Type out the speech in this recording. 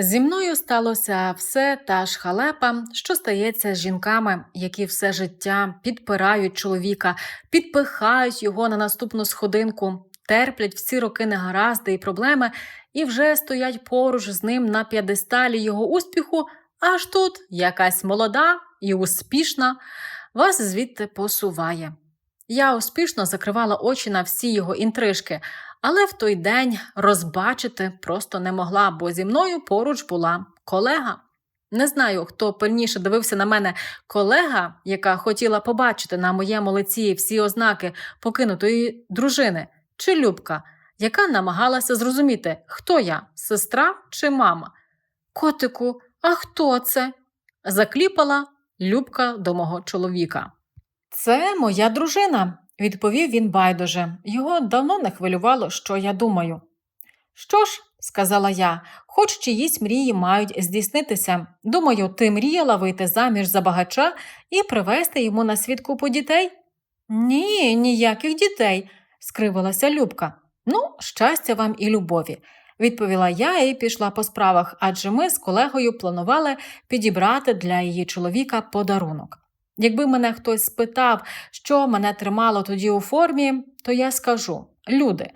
Зі мною сталося все та ж халепа, що стається з жінками, які все життя підпирають чоловіка, підпихають його на наступну сходинку, терплять всі роки негаразди і проблеми і вже стоять поруч з ним на п'єдесталі його успіху, аж тут якась молода і успішна вас звідти посуває. Я успішно закривала очі на всі його інтрижки, але в той день розбачити просто не могла, бо зі мною поруч була колега. Не знаю, хто пильніше дивився на мене колега, яка хотіла побачити на моєму лиці всі ознаки покинутої дружини, чи Любка, яка намагалася зрозуміти, хто я сестра чи мама. Котику, а хто це? закліпала Любка до мого чоловіка. Це моя дружина, відповів він байдуже. Його давно не хвилювало, що я думаю. Що ж, сказала я, хоч чиїсь мрії мають здійснитися. Думаю, ти мріяла вийти заміж за багача і привезти йому на світ купу дітей? Ні, ніяких дітей, скривилася Любка. Ну, щастя вам і любові, відповіла я і пішла по справах, адже ми з колегою планували підібрати для її чоловіка подарунок. Якби мене хтось спитав, що мене тримало тоді у формі, то я скажу: люди,